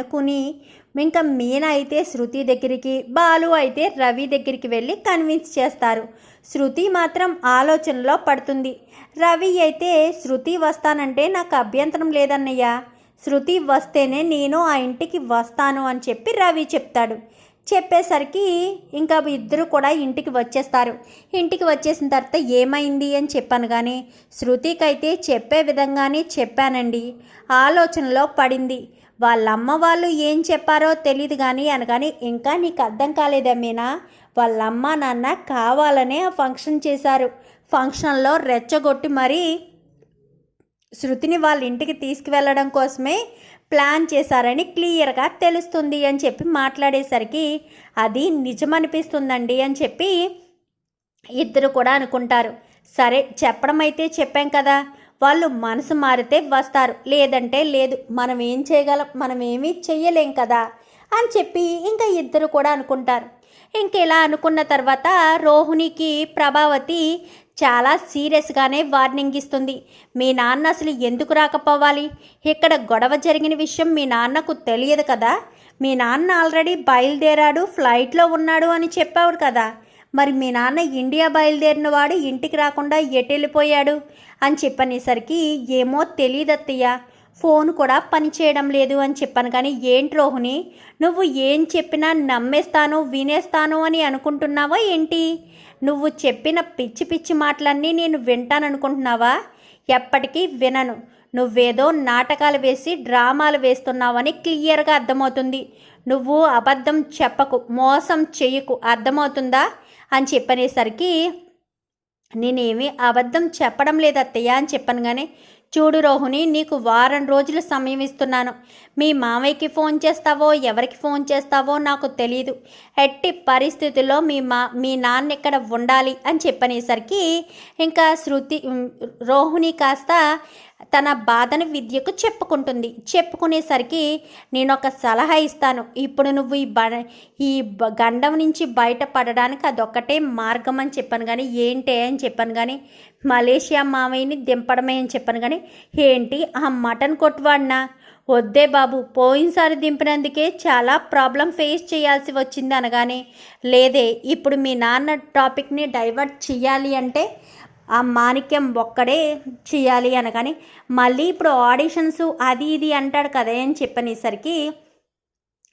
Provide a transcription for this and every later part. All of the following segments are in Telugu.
అనుకుని ఇంకా మీనా అయితే శృతి దగ్గరికి బాలు అయితే రవి దగ్గరికి వెళ్ళి కన్విన్స్ చేస్తారు. శృతి మాత్రం ఆలోచనలో పడుతుంది. రవి అయితే శృతి వస్తానంటే నాకు అభ్యంతరం లేదన్నయ్యా. శృతి వస్తేనే నేను ఆ ఇంటికి వస్తాను అని చెప్పి రవి చెప్తాడు. చెప్పేసరికి ఇంకా ఇద్దరు కూడా ఇంటికి వచ్చేస్తారు. ఇంటికి వచ్చేసిన తర్వాత ఏమైంది అని చెప్పాను కానీ శృతికి అయితే చెప్పే విధంగానే చెప్పానండి. ఆలోచనలో పడింది. వాళ్ళ అమ్మ వాళ్ళు ఏం చెప్పారో తెలియదు కానీ అనగాని ఇంకా నీకు అర్థం కాలేదా మీనా? వాళ్ళ అమ్మ నాన్న కావాలనే ఆ ఫంక్షన్ చేశారు. ఫంక్షన్లో రెచ్చగొట్టి మరీ శృతిని వాళ్ళ ఇంటికి తీసుకువెళ్ళడం కోసమే ప్లాన్ చేశారని క్లియర్గా తెలుస్తుంది అని చెప్పి మాట్లాడేసరికి అది నిజమనిపిస్తుందండి అని చెప్పి ఇద్దరు కూడా అనుకుంటారు. సరే చెప్పడం అయితే చెప్పాం కదా! వాళ్ళు మనసు మారితే వస్తారు. లేదంటే లేదు మనం ఏం చేయగలం మనం ఏమీ చెయ్యలేం కదా అని చెప్పి ఇంకా ఇద్దరు కూడా అనుకుంటారు. ఇంకెలా అనుకున్న తర్వాత రోహిణికి ప్రభావతి చాలా సీరియస్గానే వార్నింగ్ ఇస్తుంది. మీ నాన్న అసలు ఎందుకు రాకపోవాలి? ఇక్కడ గొడవ జరిగిన విషయం మీ నాన్నకు తెలియదు కదా. మీ నాన్న ఆల్రెడీ బయలుదేరాడు ఫ్లైట్లో ఉన్నాడు అని చెప్పావు కదా. మరి మీ నాన్న ఇండియా బయలుదేరిన వాడు ఇంటికి రాకుండా ఎటు వెళ్ళిపోయాడు అని చెప్పనేసరికి ఏమో తెలియదత్తయ్య ఫోన్ కూడా పనిచేయడం లేదు అని చెప్పాను కానీ ఏంటి రోహిణి? నువ్వు ఏం చెప్పినా నమ్మేస్తాను వినేస్తాను అని అనుకుంటున్నావా ఏంటి? నువ్వు చెప్పిన పిచ్చి పిచ్చి మాటలన్నీ నేను వింటాననుకుంటున్నావా? ఎప్పటికీ వినను. నువ్వేదో నాటకాలు వేసి డ్రామాలు వేస్తున్నావని క్లియర్గా అర్థమవుతుంది. నువ్వు అబద్ధం చెప్పకు మోసం చెయ్యకు అర్థమవుతుందా? అని చెప్పనేసరికి నేనేమి అబద్ధం చెప్పడం లేదు అత్తయ్య అని చెప్పాను కానీ చూడు రోహిణి నీకు వారం రోజులు సమయం ఇస్తున్నాను. మీ మామయ్యకి ఫోన్ చేస్తావో ఎవరికి ఫోన్ చేస్తావో నాకు తెలియదు ఎట్టి పరిస్థితుల్లో మీ మా మీ నాన్న ఇక్కడ ఉండాలి అని చెప్పనేసరికి ఇంకా శృతి రోహిణి కాస్త తన బాధను విద్యకు చెప్పుకుంటుంది. చెప్పుకునేసరికి నేను ఒక సలహా ఇస్తాను. ఇప్పుడు నువ్వు ఈ బ ఈ గండం నుంచి బయటపడడానికి అదొక్కటే మార్గం అని చెప్పాను కానీ ఏంటి అని చెప్పాను కానీ మలేషియా మామయ్యని దింపడమే అని చెప్పాను కానీ ఏంటి ఆ మటన్ కొట్టువాడినా? వద్దే బాబు పోయినసారి దింపినందుకే చాలా ప్రాబ్లం ఫేస్ చేయాల్సి వచ్చింది అనగానే లేదే ఇప్పుడు మీ నాన్న టాపిక్ని డైవర్ట్ చేయాలి అంటే ఆ మాణిక్యం ఒక్కడే చేయాలి అనగానే మళ్ళీ ఇప్పుడు ఆడిషన్స్ అది ఇది అంటాడు కదా అని చెప్పనేసరికి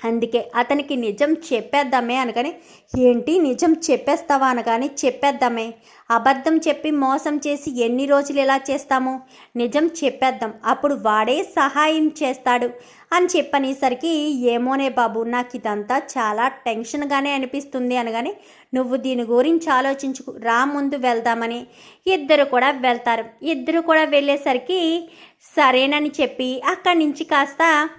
అందుకే అతనికి నిజం చెప్పేద్దామే అనగానే ఏంటి నిజం చెప్పేస్తావా? అనగానే చెప్పేద్దామే. అబద్ధం చెప్పి మోసం చేసి ఎన్ని రోజులు ఎలా చేస్తాము? నిజం చెప్పేద్దాం. అప్పుడు వాడే సహాయం చేస్తాడు. అని చెప్పనేసరికి ఏమోనే బాబు నాకు ఇదంతా చాలా టెన్షన్గానే అనిపిస్తుంది అనగానే నువ్వు దీని గురించి ఆలోచించుకు. రా ముందు వెళ్దామని. ఇద్దరు కూడా వెళ్తారు. ఇద్దరు కూడా వెళ్ళేసరికి సరేనని చెప్పి అక్కడి నుంచి కాస్త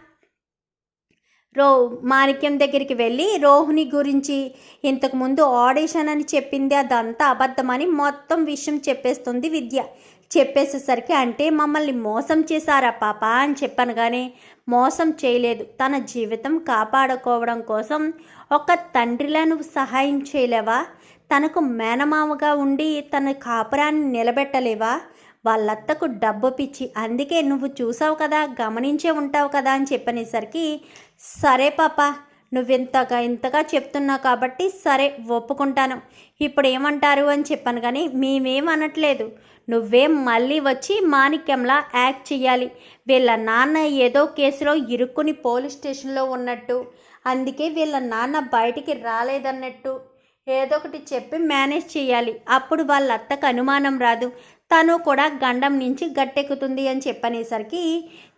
రో మాణిక్యం దగ్గరికి వెళ్ళి రోహిణి గురించి ఇంతకుముందు ఆడిషన్ అని చెప్పింది అదంతా అబద్ధమని మొత్తం విషయం చెప్పేస్తుంది విద్య. చెప్పేసేసరికి అంటే మమ్మల్ని మోసం చేశారా పాప అని చెప్పాను కానీ మోసం చేయలేదు. తన జీవితం కాపాడుకోవడం కోసం ఒక తండ్రిలా నువ్వు సహాయం చేయలేవా? తనకు మేనమామగా ఉండి తన కాపురాన్ని నిలబెట్టలేవా? వాళ్ళత్తకు డబ్బు పిచ్చి. అందుకే నువ్వు చూసావు కదా గమనించే ఉంటావు కదా అని చెప్పనేసరికి సరే పాప నువ్వింతగా ఇంతగా చెప్తున్నావు కాబట్టి సరే ఒప్పుకుంటాను. ఇప్పుడు ఏమంటారు అని చెప్పాను కానీ మేమేమనట్లేదు నువ్వేం మళ్ళీ వచ్చి మాణిక్యంలా యాక్ట్ చేయాలి వీళ్ళ నాన్న ఏదో కేసులో ఇరుక్కుని పోలీస్ స్టేషన్లో ఉన్నట్టు. అందుకే వీళ్ళ నాన్న బయటికి రాలేదన్నట్టు. ఏదో ఒకటి చెప్పి మేనేజ్ చేయాలి అప్పుడు వాళ్ళ అత్తకు అనుమానం రాదు. తను కూడా గండం నుంచి గట్టెక్కుతుంది అని చెప్పనేసరికి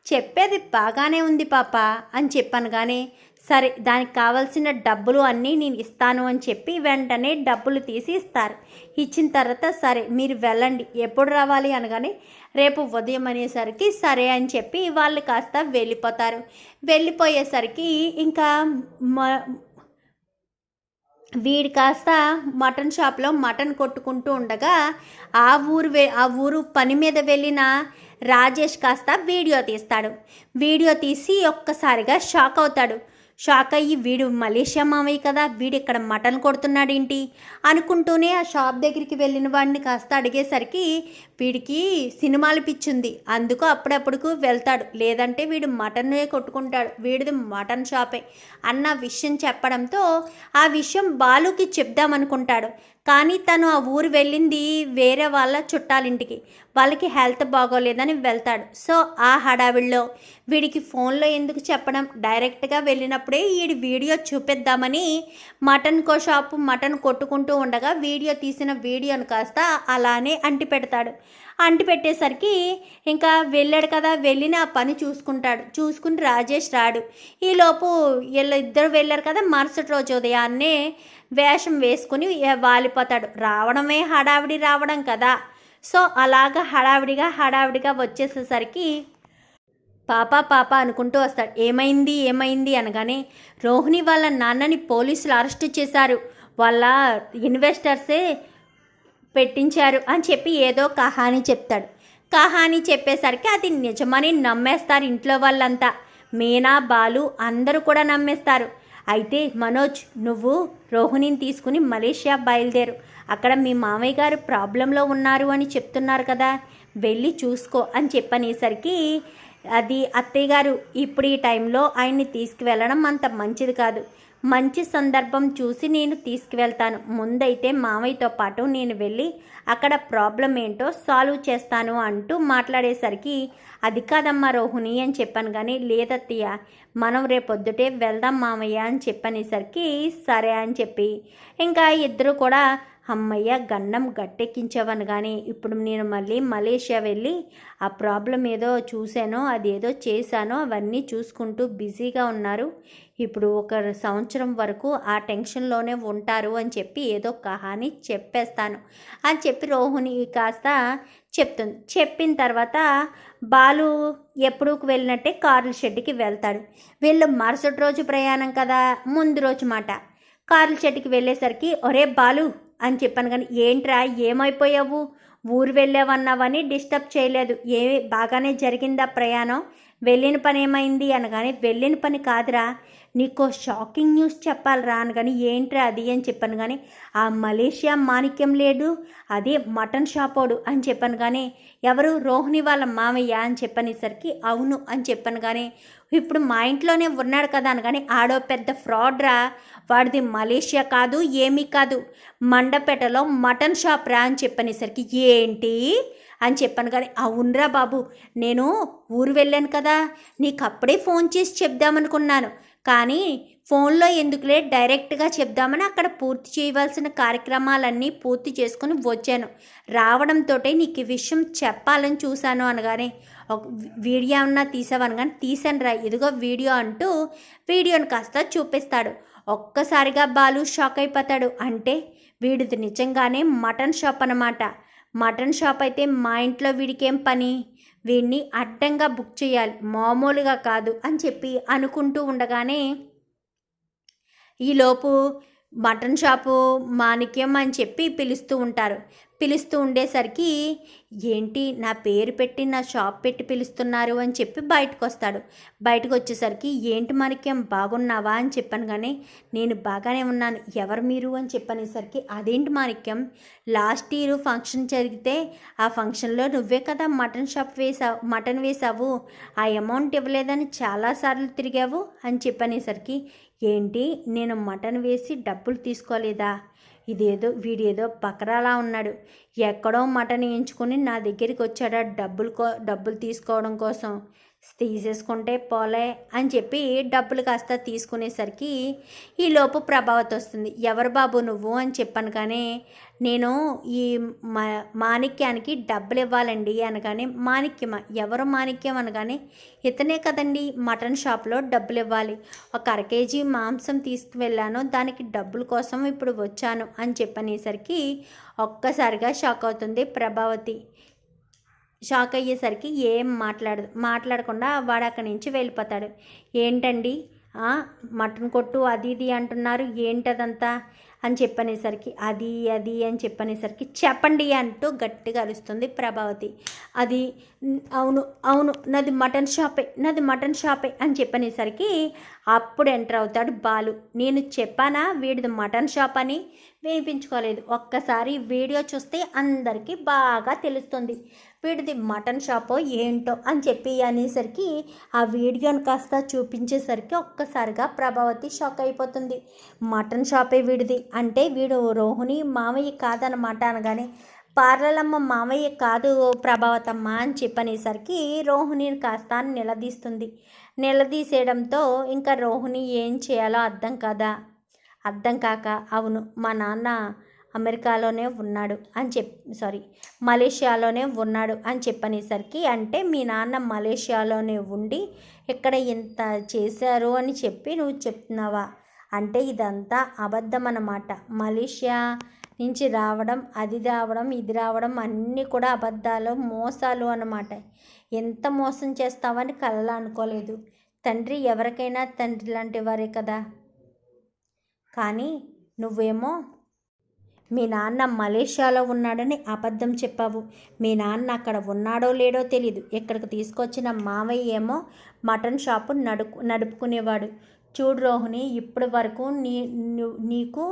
చెప్పేది బాగానే ఉంది పాప అని చెప్పాను కానీ సరే దానికి కావాల్సిన డబ్బులు అన్నీ నేను ఇస్తాను అని చెప్పి వెంటనే డబ్బులు తీసి ఇస్తారు. ఇచ్చిన తర్వాత సరే మీరు వెళ్ళండి ఎప్పుడు రావాలి అనగానే రేపు ఉదయం అనేసరికి సరే అని చెప్పి వాళ్ళు కాస్త వెళ్ళిపోతారు. వెళ్ళిపోయేసరికి ఇంకా మ- వీడు కాస్త మటన్ షాప్లో మటన్ కొట్టుకుంటూ ఉండగా ఆ ఊరు ఆ ఊరు పని మీద వెళ్ళిన రాజేష్ కాస్త వీడియో తీస్తాడు. వీడియో తీసి ఒక్కసారిగా షాక్ అవుతాడు. షాక్ అయ్యి వీడు మలేషియా మామయ్య కదా వీడు ఇక్కడ మటన్ కొడుతున్నాడేంటి? అనుకుంటూనే ఆ షాప్ దగ్గరికి వెళ్ళిన వాడిని కాస్త అడిగేసరికి వీడికి సినిమాలు పిచ్చింది. అందుకు అప్పుడప్పుడుకు వెళ్తాడు. లేదంటే వీడు మటన్నే కొట్టుకుంటాడు. వీడిది మటన్ షాపే. అన్న విషయం చెప్పడంతో ఆ విషయం బాలుకి చెప్దామనుకుంటాడు. కానీ తను ఆ ఊరు వెళ్ళింది వేరే వాళ్ళ చుట్టాలింటికి. వాళ్ళకి హెల్త్ బాగోలేదని వెళ్తాడు. సో ఆ హడావిడిలో వీడికి ఫోన్లో ఎందుకు చెప్పడం? డైరెక్ట్గా వెళ్ళినప్పుడే వీడి వీడియో చూపిద్దామని మటన్ కో షాపు మటన్ కొట్టుకుంటూ ఉండగా వీడియో తీసిన వీడియోను కాస్త అలానే అంటి పెడతాడు అంటి పెట్టేసరికి ఇంకా వెళ్ళాడు కదా వెళ్ళిన ఆ పని చూసుకుంటాడు. చూసుకుని రాజేష్ రాడు. ఈలోపు వీళ్ళు ఇద్దరు వెళ్ళారు కదా మరుసటి రోజు ఉదయాన్నే వేషం వేసుకుని వాలిపోతాడు. రావడమే హడావిడి రావడం కదా. సో అలాగ హడావిడిగా హడావిడిగా వచ్చేసేసరికి పాప పాప అనుకుంటూ వస్తాడు. ఏమైంది ఏమైంది అనగానే రోహిణి వాళ్ళ నాన్నని పోలీసులు అరెస్ట్ చేశారు. వాళ్ళ ఇన్వెస్టర్సే పెట్టించారు అని చెప్పి ఏదో కహాని చెప్తాడు. కహాని చెప్పేసరికి అది నిజమని నమ్మేస్తారు ఇంట్లో వాళ్ళంతా. మీనా బాలు అందరూ కూడా నమ్మేస్తారు. అయితే మనోజ్ నువ్వు రోహిణిని తీసుకుని మలేషియా బయలుదేరు. అక్కడ మీ మామయ్య గారు ప్రాబ్లంలో ఉన్నారు అని చెప్తున్నారు కదా. వెళ్ళి చూసుకో అని చెప్పనేసరికి అది అత్తయ్య గారు ఇప్పుడు ఈ టైంలో ఆయన్ని తీసుకువెళ్ళడం అంత మంచిది కాదు. మంచి సందర్భం చూసి నేను తీసుకువెళ్తాను. ముందైతే మామయ్యతో పాటు నేను వెళ్ళి అక్కడ ప్రాబ్లం ఏంటో సాల్వ్ చేస్తాను అంటూ మాట్లాడేసరికి అది కాదమ్మా రోహిణి అని చెప్పాను కానీ లేదత్తయ్య మనం రేపొద్దుటే వెళ్దాం మామయ్య అని చెప్పనేసరికి సరే అని చెప్పి ఇంకా ఇద్దరు కూడా అమ్మయ్య గండం గట్టెక్కించవను కానీ ఇప్పుడు నేను మళ్ళీ మలేషియా వెళ్ళి ఆ ప్రాబ్లం ఏదో చూశానో అది ఏదో చేశానో అవన్నీ చూసుకుంటూ బిజీగా ఉన్నారు. ఇప్పుడు ఒక సంవత్సరం వరకు ఆ టెన్షన్లోనే ఉంటారు అని చెప్పి ఏదో కహాని చెప్పేస్తాను. అని చెప్పి రోహిణి కాస్త చెప్తుంది. చెప్పిన తర్వాత బాలు ఎప్పుడు వెళ్ళినట్టే కార్ల షెడ్కి వెళ్తాడు. వీళ్ళు మరుసటి రోజు ప్రయాణం కదా ముందు రోజు మాట. కార్ల షెడ్కి వెళ్ళేసరికి ఒరే బాలు అని చెప్పాను కానీ ఏంట్రా ఏమైపోయావు? ఊరు వెళ్ళావన్నావని డిస్టర్బ్ చేయలేదు. ఏ బాగానే జరిగిందా ప్రయాణం? వెళ్ళిన పని ఏమైంది? అనగానే వెళ్ళిన పని కాదురా. నీకు షాకింగ్ న్యూస్ చెప్పాలిరా కానీ ఏంట్రా అది? అని చెప్పాను కానీ ఆ మలేషియా మాణిక్యం లేడు అదే మటన్ షాపోడు అని చెప్పాను కానీ ఎవరు? రోహిణి వాళ్ళ మామయ్య అని చెప్పనేసరికి అవును అని చెప్పాను కానీ ఇప్పుడు మా ఇంట్లోనే ఉన్నాడు కదా అని కానీ ఆడో పెద్ద ఫ్రాడ్ రా వాడిది మలేషియా కాదు ఏమీ కాదు మండపేటలో మటన్ షాప్ రా అని చెప్పనేసరికి ఏంటి? అని చెప్పాను కానీ అవునరా బాబు నేను ఊరు వెళ్ళాను కదా నీకు అప్పుడే ఫోన్ చేసి చెప్దామనుకున్నాను కానీ ఫోన్లో ఎందుకులే డైరెక్ట్గా చెప్దామని అక్కడ పూర్తి చేయవలసిన కార్యక్రమాలన్నీ పూర్తి చేసుకుని వచ్చాను. రావడంతో నీకు ఈ విషయం చెప్పాలని చూశాను అనగానే ఒక వీడియో ఏమన్నా తీసావని కానీ తీసాను రా. ఇదిగో వీడియో అంటూ వీడియోని కాస్త చూపిస్తాడు. ఒక్కసారిగా బాలు షాక్ అయిపోతాడు. అంటే వీడిది నిజంగానే మటన్ షాప్ అనమాట మటన్ షాప్ అయితే మా ఇంట్లో వీడికేం పని? వీడిని అడ్డంగా బుక్ చేయాలి. మామూలుగా కాదు అని చెప్పి అనుకుంటూ ఉండగానే ఈలోపు మటన్ షాపు మాణిక్యం అని చెప్పి పిలుస్తూ ఉంటారు. పిలుస్తూ ఉండేసరికి ఏంటి నా పేరు పెట్టి నా షాప్ పెట్టి పిలుస్తున్నారు? అని చెప్పి బయటకు వస్తాడు బయటకు వచ్చేసరికి ఏంటి మాణిక్యం బాగున్నావా? అని చెప్పాను కానీ నేను బాగానే ఉన్నాను. ఎవరు మీరు? అని చెప్పనేసరికి అదేంటి మాణిక్యం లాస్ట్ ఇయర్ ఫంక్షన్ జరిగితే ఆ ఫంక్షన్లో నువ్వే కదా మటన్ షాప్ వేసావు మటన్ వేసావు. ఆ అమౌంట్ ఇవ్వలేదని చాలాసార్లు తిరిగావు. అని చెప్పనేసరికి ఏంటి నేను మటన్ వేసి డబ్బులు తీసుకోలేదా? ఇదేదో వీడేదో బకరాలా ఉన్నాడు. ఎక్కడో మటన్ వేయించుకొని నా దగ్గరికి వచ్చాడా డబ్బులు కో డబ్బులు తీసుకోవడం కోసం? తీసేసుకుంటే పోలే అని చెప్పి డబ్బులు కాస్త తీసుకునేసరికి ఈలోపు ప్రభావత వస్తుంది. ఎవరు బాబు నువ్వు అని చెప్పాను కానీ నేను ఈ మా మాణిక్యానికి డబ్బులు ఇవ్వాలండి అనగానే మాణిక్యమ? ఎవరు మాణిక్యం అనగానే ఇతనే కదండి మటన్ షాప్లో డబ్బులు ఇవ్వాలి. ఒక అర కేజీ మాంసం తీసుకువెళ్ళాను దానికి డబ్బుల కోసం ఇప్పుడు వచ్చాను అని చెప్పనేసరికి ఒక్కసారిగా షాక్ అవుతుంది ప్రభావతి. షాక్ అయ్యేసరికి ఏం మాట్లాడదు. మాట్లాడకుండా వాడు అక్కడి నుంచి వెళ్ళిపోతాడు. ఏంటండి? మటన్ కొట్టు అది ఇది అంటున్నారు. ఏంటదంతా? అని చెప్పనేసరికి అది అది అని చెప్పనేసరికి చెప్పండి అంటూ గట్టిగా అరుస్తుంది ప్రభావతి. అది అవును అవును నాది మటన్ షాపే నాది మటన్ షాపే అని చెప్పనేసరికి అప్పుడు ఎంటర్ అవుతాడు బాలు. నేను చెప్పానా? వీడిది మటన్ షాప్ అని? వినిపించుకోలేదు ఒక్కసారి వీడియో చూస్తే అందరికీ బాగా తెలుస్తుంది. వీడిది మటన్ షాపో ఏంటో అని చెప్పి అనేసరికి ఆ వీడియోని కాస్త చూపించేసరికి ఒక్కసారిగా ప్రభావతి షాక్ అయిపోతుంది. మటన్ షాపే వీడిది. అంటే వీడు రోహిణి మామయ్య కాదనమాట అనగానే పార్లలమ్మ మామయ్య కాదు ప్రభావతమ్మ అని చెప్పనేసరికి రోహిణిని కాస్త నిలదీస్తుంది. నిలదీసేయడంతో ఇంకా రోహిణి ఏం చేయాలో అర్థం కదా? అర్థం కాక అవును మా నాన్న అమెరికాలోనే ఉన్నాడు అని చెప్ సారీ మలేషియాలోనే ఉన్నాడు అని చెప్పనేసరికి అంటే మీ నాన్న మలేషియాలోనే ఉండి ఇక్కడ ఇంత చేశారు అని చెప్పి నువ్వు చెప్తున్నావా? అంటే ఇదంతా అబద్ధం అన్నమాట. మలేషియా నుంచి రావడం అది రావడం ఇది రావడం అన్నీ కూడా అబద్ధాలు మోసాలు అన్నమాట. ఎంత మోసం చేస్తావని కలలా అనుకోలేదు. తండ్రి ఎవరికైనా తండ్రి లాంటి వారే కదా. కానీ నువ్వేమో మీ నాన్న మలేషియాలో ఉన్నాడని అబద్ధం చెప్పావు. మీ నాన్న అక్కడ ఉన్నాడో లేడో తెలియదు ఇక్కడికి తీసుకొచ్చిన మావయ్య ఏమో మటన్ షాపు నడుపు నడుపుకునేవాడు. చూడు రోహిణి ఇప్పటి వరకు నీ నీకు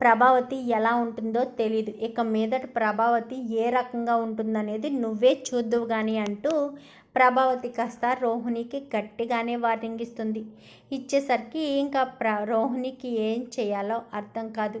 ప్రభావతి ఎలా ఉంటుందో తెలియదు ఇక మీదట ప్రభావతి ఏ రకంగా ఉంటుందనేది నువ్వే చూద్దువు కానీ అంటూ ప్రభావతి కాస్త రోహిణికి గట్టిగానే వార్నింగ్ ఇస్తుంది. ఇచ్చేసరికి ఇంకా ప్ర రోహిణికి ఏం చేయాలో అర్థం కాదు.